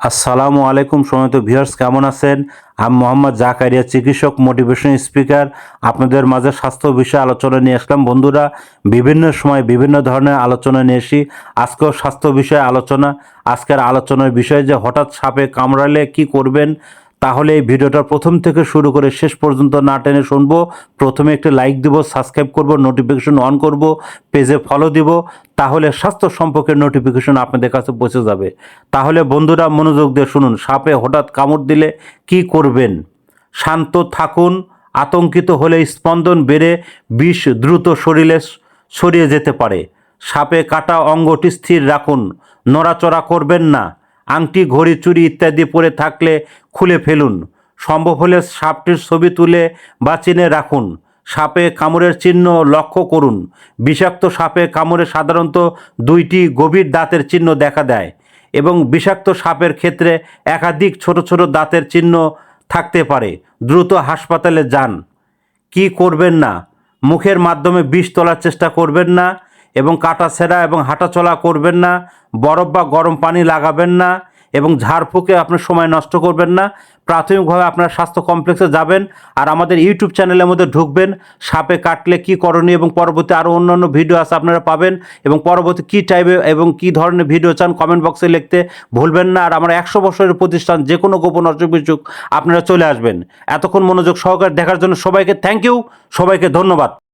আসসালামু আলাইকুম সময়ত ভিউয়ার্স, কেমন আছেন? আমি মোহাম্মদ জাকারিয়া, চিকিৎসক মোটিভেশন স্পিকার আপনাদের মাঝে স্বাস্থ্য বিষয়ে আলোচনা নিয়ে আসলাম। বন্ধুরা, বিভিন্ন সময় বিভিন্ন ধরনের আলোচনা নিয়ে এসি আজকেও স্বাস্থ্য বিষয়ে আলোচনা। আজকের আলোচনার বিষয়ে যে হঠাৎ সাপে কামড়ালে কি করবেন তাহলে এই ভিডিওটা প্রথম থেকে শুরু করে শেষ পর্যন্ত না টেনে শুনব। প্রথমে একটি লাইক দিব, সাবস্ক্রাইব করব, নোটিফিকেশন অন করব, পেজে ফলো দিব, তাহলে স্বাস্থ্য সম্পর্কে নোটিফিকেশন আপনাদের কাছে পৌঁছে যাবে। তাহলে বন্ধুরা মনোযোগ দিয়ে শুনুন, সাপে হঠাৎ কামড় দিলে কি করবেন? শান্ত থাকুন, আতঙ্কিত হলে স্পন্দন বেড়ে বিষ দ্রুত শরীরে ছড়িয়ে যেতে পারে। সাপে কাটা অঙ্গটি স্থির রাখুন, নড়াচড়া করবেন না। আংটি, ঘড়ি, চুড়ি ইত্যাদি পরে থাকলে খুলে ফেলুন। সম্ভব হলে সাপটির ছবি তুলে বা চিনে রাখুন। সাপে কামড়ের চিহ্ন লক্ষ্য করুন। বিষাক্ত সাপে কামড়ে সাধারণত দুইটি গভীর দাঁতের চিহ্ন দেখা দেয় এবং বিষাক্ত সাপের ক্ষেত্রে একাধিক ছোট ছোট দাঁতের চিহ্ন থাকতে পারে। দ্রুত হাসপাতালে যান। কি করবেন না? মুখের মাধ্যমে বিষ তোলার চেষ্টা করবেন না? এবং কাটা ছেঁড়া এবং হাঁটাচলা করবেন না, বরফ বা গরম পানি লাগাবেন না এবং ঝাড়ফুঁকে আপনার সময় নষ্ট করবেন না। প্রাথমিকভাবে আপনার স্বাস্থ্য কমপ্লেক্সে যাবেন আর আমাদের ইউটিউব চ্যানেলের মধ্যে ঢুকবেন, সাপে কাটলে কি করণীয় এবং পরবর্তী আরও অন্যান্য ভিডিও আছে আপনারা পাবেন এবং পরবর্তী কী টাইপের এবং কী ধরনের ভিডিও চান কমেন্ট বক্সে লিখতে ভুলবেন না আর আমার একশো বছরের প্রতিষ্ঠান যে কোনো গোপন অসুখ বিসুখ আপনারা চলে আসবেন। এতক্ষণ মনোযোগ সহকারে দেখার জন্য সবাইকে থ্যাংক ইউ সবাইকে ধন্যবাদ।